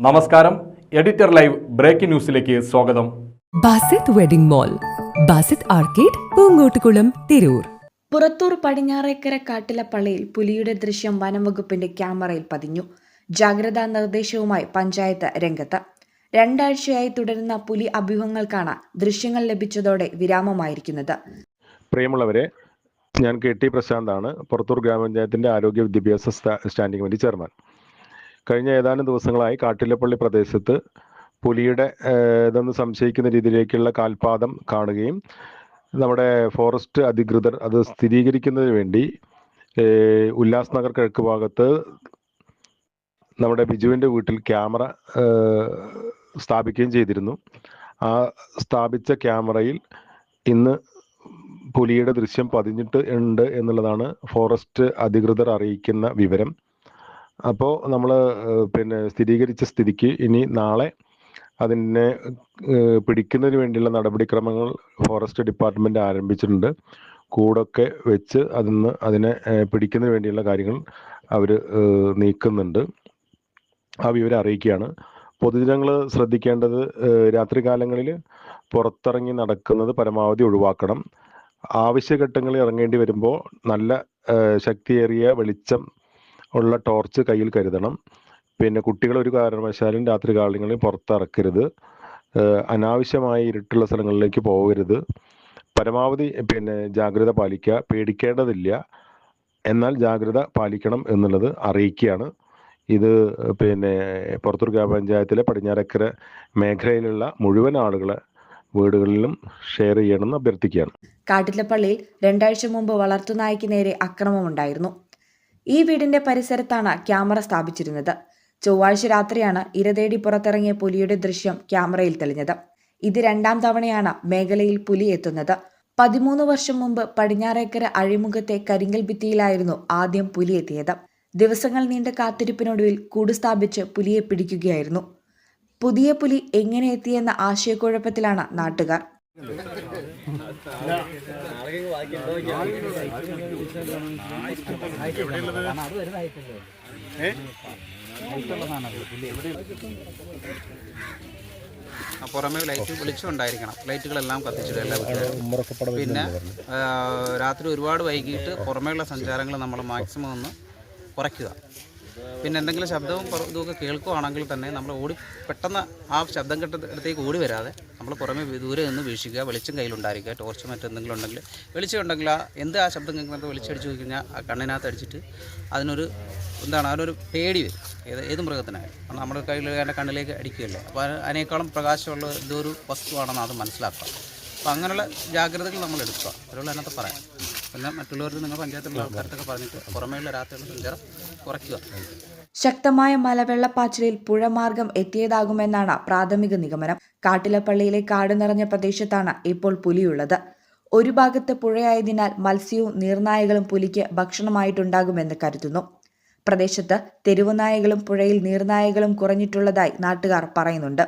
നമസ്കാരം. Editor live breaking ന്യൂസിലേക്ക് സ്വാഗതം. Basith wedding mall Basith arcade Poonkottukulam Tirur. Purathur Padinjarekkara കാട്ടിലപ്പള്ളിയിൽ പുലിയുടെ ദൃശ്യം വനംവകുപ്പിന്റെ ക്യാമറയിൽ പതിഞ്ഞു. ജാഗ്രതാ നിർദ്ദേശവുമായി പഞ്ചായത്ത് രംഗത്ത്. രണ്ടാഴ്ചയായി തുടരുന്ന പുലി അഭ്യൂഹങ്ങൾക്കാണ് ദൃശ്യങ്ങൾ ലഭിച്ചതോടെ വിരാമമായിരിക്കുന്നത്. പ്രിയമുള്ളവരെ ഞാൻ കെ ടി പ്രശാന്താണ് പുറത്തൂർ ഗ്രാമപഞ്ചായത്തിന്റെ ആരോഗ്യ വിദ്യാഭ്യാസ സ്റ്റാൻഡിംഗ് കമ്മിറ്റി ചെയർമാൻ. കഴിഞ്ഞ ഏതാനും ദിവസങ്ങളായി കാട്ടിലപ്പള്ളി പ്രദേശത്ത് പുലിയുടെ ഇതെന്ന് സംശയിക്കുന്ന രീതിയിലേക്കുള്ള കാൽപാദം കാണുകയും നമ്മുടെ ഫോറസ്റ്റ് അധികൃതർ അത് സ്ഥിരീകരിക്കുന്നതിന് വേണ്ടി ഉല്ലാസ് നഗർ കിഴക്ക് ഭാഗത്ത് നമ്മുടെ ബിജുവിന്റെ വീട്ടിൽ ക്യാമറ സ്ഥാപിക്കുകയും ചെയ്തിരുന്നു. ആ സ്ഥാപിച്ച ക്യാമറയിൽ ഇന്ന് പുലിയുടെ ദൃശ്യം പതിഞ്ഞിട്ട് ഉണ്ട് എന്നുള്ളതാണ് ഫോറസ്റ്റ് അധികൃതർ അറിയിക്കുന്ന വിവരം. അപ്പോൾ നമ്മൾ പിന്നെ സ്ഥിരീകരിച്ച സ്ഥിതിക്ക് ഇനി നാളെ അതിനെ പിടിക്കുന്നതിന് വേണ്ടിയുള്ള നടപടിക്രമങ്ങൾ ഫോറസ്റ്റ് ഡിപ്പാർട്ട്മെന്റ് ആരംഭിച്ചിട്ടുണ്ട്. കൂടൊക്കെ വെച്ച് അതിന്ന് അതിനെ പിടിക്കുന്നതിന് വേണ്ടിയുള്ള കാര്യങ്ങൾ അവർ നീക്കുന്നുണ്ട്. ആ വിവരം അറിയിക്കുകയാണ്. പൊതുജനങ്ങൾ ശ്രദ്ധിക്കേണ്ടത് രാത്രി രാത്രികാലങ്ങളിൽ പുറത്തിറങ്ങി നടക്കുന്നത് പരമാവധി ഒഴിവാക്കണം. ആവശ്യഘട്ടങ്ങളിൽ ഇറങ്ങേണ്ടി വരുമ്പോൾ നല്ല ശക്തിയേറിയ വെളിച്ചം ഉള്ള ടോർച്ച് കയ്യിൽ കരുതണം. പിന്നെ കുട്ടികൾ ഒരു കാരണവശാലും രാത്രി കാലങ്ങളിൽ പുറത്തിറക്കരുത്. അനാവശ്യമായി ഇരുട്ടുള്ള സ്ഥലങ്ങളിലേക്ക് പോകരുത്. പരമാവധി പിന്നെ ജാഗ്രത പാലിക്കുക. പേടിക്കേണ്ടതില്ല. എന്നാൽ ജാഗ്രത പാലിക്കണം എന്നുള്ളത് അറിയിക്കുകയാണ്. ഇത് പിന്നെ പുറത്തൂർ ഗ്രാമപഞ്ചായത്തിലെ പടിഞ്ഞാറക്കര മേഖലയിലുള്ള മുഴുവൻ ആളുകളെ വീടുകളിലും ഷെയർ ചെയ്യണമെന്ന് അഭ്യർത്ഥിക്കുകയാണ്. കാട്ടിലപ്പള്ളിയിൽ രണ്ടാഴ്ച മുമ്പ് വളർത്തുനായ്ക്ക് നേരെ അക്രമമുണ്ടായിരുന്നു. ഈ വീടിന്റെ പരിസരത്താണ് ക്യാമറ സ്ഥാപിച്ചിരുന്നത്. ചൊവ്വാഴ്ച രാത്രിയാണ് ഇരതേടി പുറത്തിറങ്ങിയ പുലിയുടെ ദൃശ്യം ക്യാമറയിൽ തെളിഞ്ഞത്. ഇത് രണ്ടാം തവണയാണ് മേഖലയിൽ പുലി എത്തുന്നത്. പതിമൂന്ന് വർഷം മുമ്പ് പടിഞ്ഞാറേക്കര അഴിമുഖത്തെ കരിങ്കൽ ഭിത്തിയിലായിരുന്നു ആദ്യം പുലി എത്തിയത്. ദിവസങ്ങൾ നീണ്ട കാത്തിരിപ്പിനൊടുവിൽ കൂട് സ്ഥാപിച്ച് പുലിയെ പിടിക്കുകയായിരുന്നു. പുതിയ പുലി എങ്ങനെ എത്തിയെന്ന ആശയക്കുഴപ്പത്തിലാണ് നാട്ടുകാർ. പുറമേ ലൈറ്റ് വിളിച്ചുണ്ടായിരിക്കണം ലൈറ്റുകളെല്ലാം കത്തിച്ചിടുക എല്ലാ വീട്ടിലും പിന്നെ രാത്രി ഒരുപാട് വൈകിട്ട് പുറമേയുള്ള സഞ്ചാരങ്ങൾ നമ്മൾ മാക്സിമം ഒന്ന് കുറയ്ക്കുക. പിന്നെ എന്തെങ്കിലും ശബ്ദവും ഇതുമൊക്കെ കേൾക്കുവാണെങ്കിൽ തന്നെ നമ്മൾ ഓടി പെട്ടെന്ന് ആ ശബ്ദം കെട്ടടുത്തേക്ക് ഓടി വരാതെ നമ്മൾ പുറമേ ദൂരെ നിന്ന് വീക്ഷിക്കുക വെളിച്ചം കയ്യിലുണ്ടായിരിക്കുക ടോർച്ച് മറ്റെന്തെങ്കിലും ഉണ്ടെങ്കിൽ വെളിച്ചം ഉണ്ടെങ്കിൽ ആ എന്ത് ആ ശബ്ദം കേൾക്കുന്നത് വെളിച്ചടിച്ച് കഴിഞ്ഞാൽ ആ കണ്ണിനകത്ത് അടിച്ചിട്ട് അതിനൊരു എന്താണ് അതിനൊരു പേടി വരും. ഏത് ഏത് മൃഗത്തിനായാലും. കാരണം നമ്മുടെ കയ്യിൽ അതിന്റെ കണ്ണിലേക്ക് അടിക്കുകയല്ലേ. അപ്പോൾ അതിന് അതിനേക്കാളും പ്രകാശമുള്ള ഇതൊരു വസ്തുവാണെന്ന് അത് മനസ്സിലാക്കുക. അപ്പോൾ അങ്ങനെയുള്ള ജാഗ്രതകൾ നമ്മൾ എടുക്കുക. അതിനുള്ള അതിനകത്ത് പറയാം പിന്നെ മറ്റുള്ളവർക്ക് നിങ്ങൾ പഞ്ചായത്തിലുള്ള ആൾക്കാർക്കൊക്കെ പറഞ്ഞിട്ട് പുറമേയുള്ള രാത്രിയുള്ള സഞ്ചാരം കുറയ്ക്കുക. ശക്തമായ മലവെള്ളപ്പാച്ചിലിൽ പുഴമാർഗം എത്തിയതാകുമെന്നാണ് പ്രാഥമിക നിഗമനം. കാട്ടിലപ്പള്ളിയിലെ കാട് നിറഞ്ഞ പ്രദേശത്താണ് ഇപ്പോൾ പുലിയുള്ളത്. ഒരു ഭാഗത്ത് പുഴയായതിനാൽ മത്സ്യവും നീർനായകളും പുലിക്ക് ഭക്ഷണമായിട്ടുണ്ടാകുമെന്ന് കരുതുന്നു. പ്രദേശത്ത് തെരുവുനായകളും പുഴയിൽ നീർനായകളും കുറഞ്ഞിട്ടുള്ളതായി നാട്ടുകാർ പറയുന്നുണ്ട്.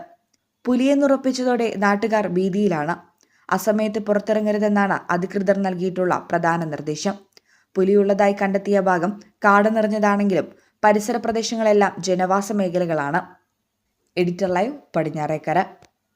പുലിയെന്നുറപ്പിച്ചതോടെ നാട്ടുകാർ ഭീതിയിലാണ്. അസമയത്ത് പുറത്തിറങ്ങരുതെന്നാണ് അധികൃതർ നൽകിയിട്ടുള്ള പ്രധാന നിർദ്ദേശം. പുലിയുള്ളതായി കണ്ടെത്തിയ ഭാഗം കാട് നിറഞ്ഞതാണെങ്കിലും പരിസര പ്രദേശങ്ങളെല്ലാം ജനവാസ മേഖലകളാണ്. Editor live Padinjarekkara.